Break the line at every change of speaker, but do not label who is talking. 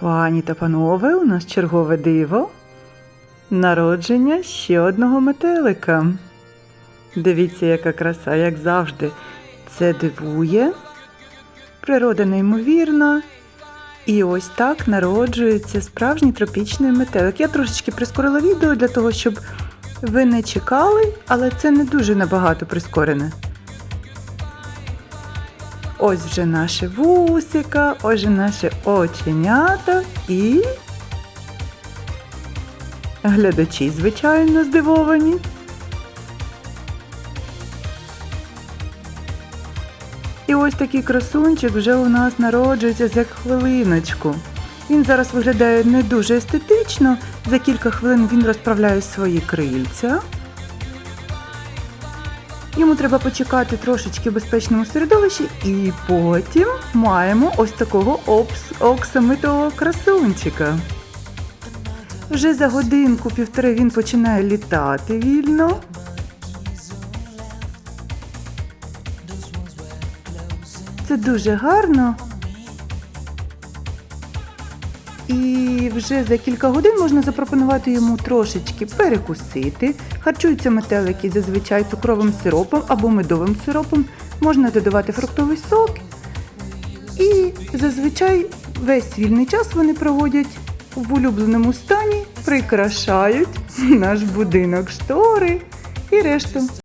Пані та панове, у нас чергове диво. Народження ще одного метелика. Дивіться, яка краса, як завжди. Це дивує. Природа неймовірна. І ось так народжується справжній тропічний метелик. Я трошечки прискорила відео для того, щоб ви не чекали, але це не дуже набагато прискорене. Ось вже наше вусика, ось же наше оченята і. Глядачі, звичайно, здивовані. І ось такий красунчик вже у нас народжується за хвилиночку. Він зараз виглядає не дуже естетично. За кілька хвилин він розправляє свої крильця. Йому треба почекати трошечки в безпечному середовищі, і потім маємо ось такого оксамитового красунчика. Вже за годинку-півтори він починає літати вільно. Це дуже гарно. І вже за кілька годин можна запропонувати йому трошечки перекусити. Харчуються метелики зазвичай цукровим сиропом або медовим сиропом. Можна додавати фруктовий сок. І зазвичай весь вільний час вони проводять в улюбленому стані, прикрашають наш будинок штори і решту.